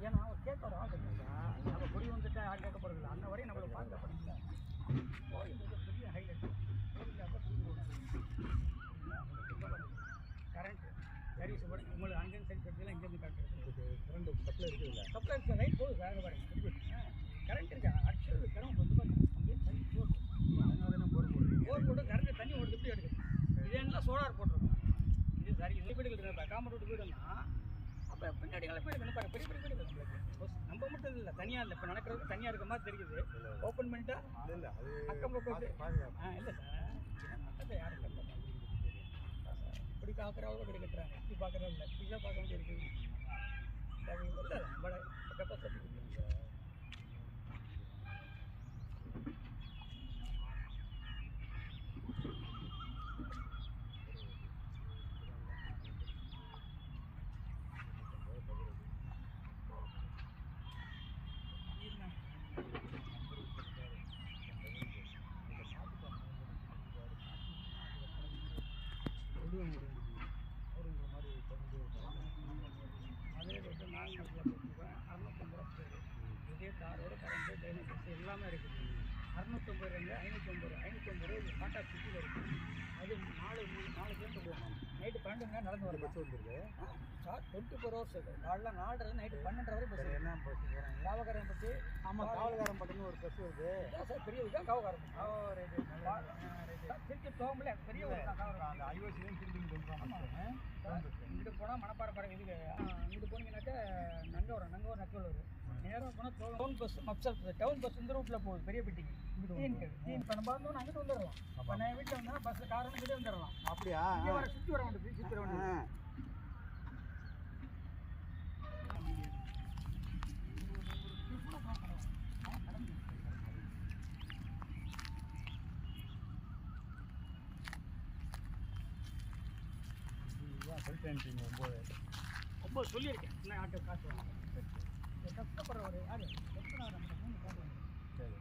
ஏன்னா அவர் கேட்க ஒரு ஆள் இல்லையா நம்ம குடி வந்துட்டு யாரும் கேட்க போகிறது இல்லை வரையும் நம்மளை பாதுகாப்படுங்க கோயில் பெரிய ஹைலைட் கரண்ட் சர்வீஸ் கூட உங்களுக்கு அங்கேருந்து சரி கட்டுறதுல இங்கேருந்து காட்டுறது ரெண்டு சப்ளை இருக்குதுல்ல சப்ளை இருக்க ரைட் போகுது வேறு பாருங்க கரண்ட் இருக்கா ஆக்சுவல் கரண்ட் வந்து தண்ணி போகுது போர் போர் போட்டு கரண்ட் தண்ணி ஓடுது எப்படி எடுக்குது சோலார் போட்டு வீடுகள் இருக்கா காமர் வீடு வீடுன்னா அப்போ பின்னாடி எல்லாம் வீடு வேணும் பாருங்க பெரிய பெரிய வீடு நம்மளுக்கு நம்ம மட்டும் இல்லை தனியாக இல்லை இப்போ நடக்கிறது தனியாக இருக்க மாதிரி தெரியுது. ஓப்பன் பண்ணிட்டா இல்லை இல்லை அக்கம் பக்கம் ஆ இல்லை சார் மற்றதை யாரும் கட்ட இப்படி பார்க்குறவங்க இப்படி கட்டுறாங்க இப்படி பார்க்குறவங்க இல்லை இப்படி தான் பார்க்க அது இல்லை முடியும் முடியும் அவருங்கிற மாதிரி தொடர்ந்து அதே ரேட்டு நாலு நேரத்தில் போட்டுருக்கேன். அறுநூத்தம்பது ரூபா இதே தாரோட கரண்ட்டு டைனோபஸ் எல்லாமே இருக்குது. அறுநூத்தம்பது ரெண்டு ஐநூற்றம்பது ஐநூற்றம்பது ரூபா டாட்டா சிட்டியில் இருக்குது அது நாலு மூணு நாலு கிலோமீட்டர் போகணும். நைட்டு பன்னெண்டு மணி நடந்து வரலாம் பஸ் வந்துருக்கு? சார் டுவெண்ட்டி ஃபோர் ஹவர்ஸ் இது காலைல நாலரை நைட்டு பன்னெண்டு வரை பஸ் என்ன பஸ் போகிறாங்க காவக்காரன் பற்றி ஆமாம் காவல்காரன் பட்டன்னு ஒரு பஸ் வருது. சார் பெரிய இதுதான் காவக்காரன் திருச்சி தோம்பல பெரிய ஒரு தான் காவக்காரன் அந்த போனால் மணப்பாறை பாறை இதுக்கு இங்கிட்டு போனீங்கன்னாக்கா நங்கவரம் நங்கவரம் நக்கல் வரும் நேராக போனால் town bus mofussil town bus இந்த ரூட்டில் போகுது பெரிய பெட்டிக்கு இப்போ நம்ம வந்து அங்கிட்டு வந்துடலாம் இப்போ நான் வீட்டில் வந்தா பஸ்ஸில் கார் வந்து வந்துடலாம் அப்படியா? இங்கே வர சுற்றி வர வேண்டியது சுற்றி வர வேண்டியது. சொல்லிட்டேன் ஒம்பது ரொம்ப சொல்லியிருக்கேன். என்ன ஆட்டோ காசு கஷ்டப்படுறவர் யார் சரி.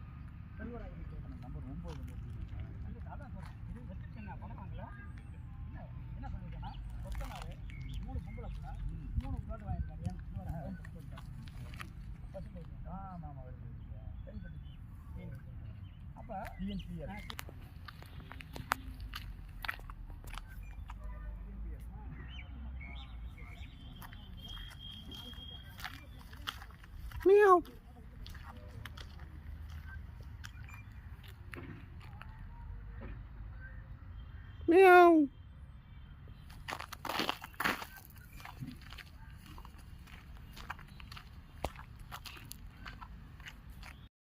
செல்வராஜ் நம்பர் ஒம்பது அதான் சொல்கிறேன் இது வச்சுருக்கேன் நான் பணம் வாங்கல என்ன என்ன சொல்லியிருக்கேன்னா கொத்தனார் மூணு பொம்பளை பிள்ளை மூணு பிளாட் வாங்கியிருக்காரு ஏன் செல்வராஜ் சொல்லிட்டேன் பசு போயிட்டு ஆமாம் ஆமாம் வருது சரிப்பட்டு அப்போ டிஎன்சிஆர் Miau. Miau.